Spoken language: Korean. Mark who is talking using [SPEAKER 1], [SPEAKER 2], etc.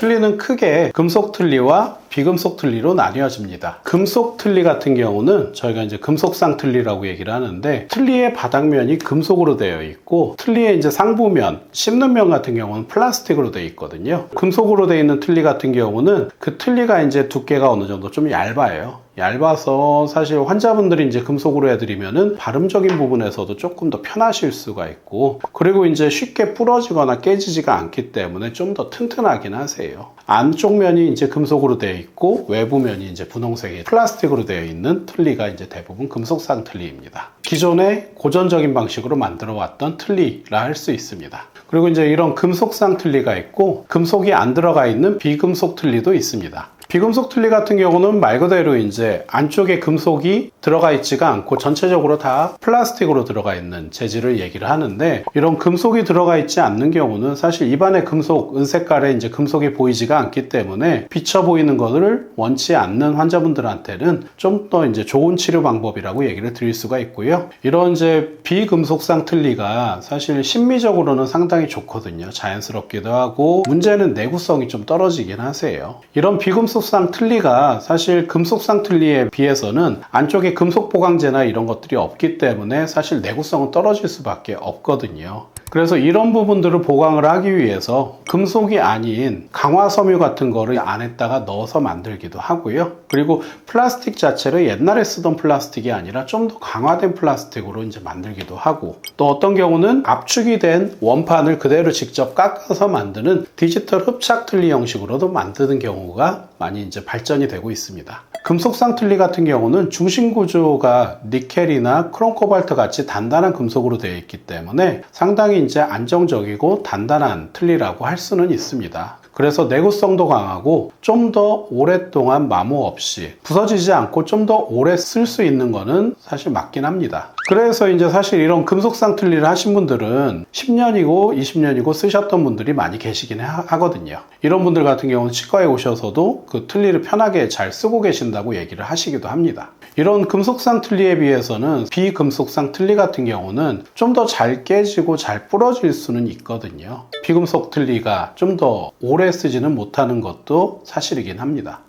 [SPEAKER 1] 틀리는 크게 금속 틀리와 비금속 틀리로 나뉘어집니다. 금속 틀리 같은 경우는 저희가 이제 금속상 틀리라고 얘기를 하는데 틀리의 바닥면이 금속으로 되어 있고 틀리의 이제 상부면, 씹는 면 같은 경우는 플라스틱으로 되어 있거든요. 금속으로 되어 있는 틀리 같은 경우는 그 틀리가 이제 두께가 어느 정도 좀 얇아요. 얇아서 사실 환자분들이 이제 금속으로 해드리면은 발음적인 부분에서도 조금 더 편하실 수가 있고 그리고 이제 쉽게 부러지거나 깨지지가 않기 때문에 좀 더 튼튼하긴 하세요. 안쪽 면이 이제 금속으로 되어 있고 외부 면이 이제 분홍색의 플라스틱으로 되어 있는 틀리가 이제 대부분 금속상 틀리입니다. 기존의 고전적인 방식으로 만들어 왔던 틀리라 할 수 있습니다. 그리고 이제 이런 금속상 틀리가 있고 금속이 안 들어가 있는 비금속 틀리도 있습니다. 비금속 틀리 같은 경우는 말 그대로 이제 안쪽에 금속이 들어가 있지가 않고 전체적으로 다 플라스틱으로 들어가 있는 재질을 얘기를 하는데 이런 금속이 들어가 있지 않는 경우는 사실 입안에 금속, 은색깔의 이제 금속이 보이지가 않기 때문에 비쳐 보이는 것을 원치 않는 환자분들한테는 좀 더 이제 좋은 치료 방법이라고 얘기를 드릴 수가 있고요. 이런 이제 비금속상 틀리가 사실 심미적으로는 상당히 좋거든요. 자연스럽기도 하고 문제는 내구성이 좀 떨어지긴 하세요. 이런 비금속 상 틀리가 사실 금속상 틀리에 비해서는 안쪽에 금속 보강제나 이런 것들이 없기 때문에 사실 내구성은 떨어질 수밖에 없거든요. 그래서 이런 부분들을 보강을 하기 위해서 금속이 아닌 강화 섬유 같은 거를 안에다가 넣어서 만들기도 하고요. 그리고 플라스틱 자체를 옛날에 쓰던 플라스틱이 아니라 좀 더 강화된 플라스틱으로 이제 만들기도 하고 또 어떤 경우는 압축이 된 원판을 그대로 직접 깎아서 만드는 디지털 흡착 틀리 형식으로도 만드는 경우가 많이 이제 발전이 되고 있습니다. 금속상 틀리 같은 경우는 중심 구조가 니켈이나 크롬 코발트 같이 단단한 금속으로 되어 있기 때문에 상당히 이제 안정적이고 단단한 틀리라고 할 수는 있습니다. 그래서 내구성도 강하고 좀 더 오랫동안 마모 없이 부서지지 않고 좀 더 오래 쓸 수 있는 거는 사실 맞긴 합니다. 그래서 이제 사실 이런 금속 상 틀리를 하신 분들은 10년이고 20년이고 쓰셨던 분들이 많이 계시긴 하- 하거든요. 이런 분들 같은 경우는 치과에 오셔서도 그 틀니를 편하게 잘 쓰고 계신다고 얘기를 하시기도 합니다. 이런 금속상 틀니에 비해서는 비금속상 틀니 같은 경우는 좀 더 잘 깨지고 잘 부러질 수는 있거든요. 비금속 틀니가 좀 더 오래 쓰지는 못하는 것도 사실이긴 합니다.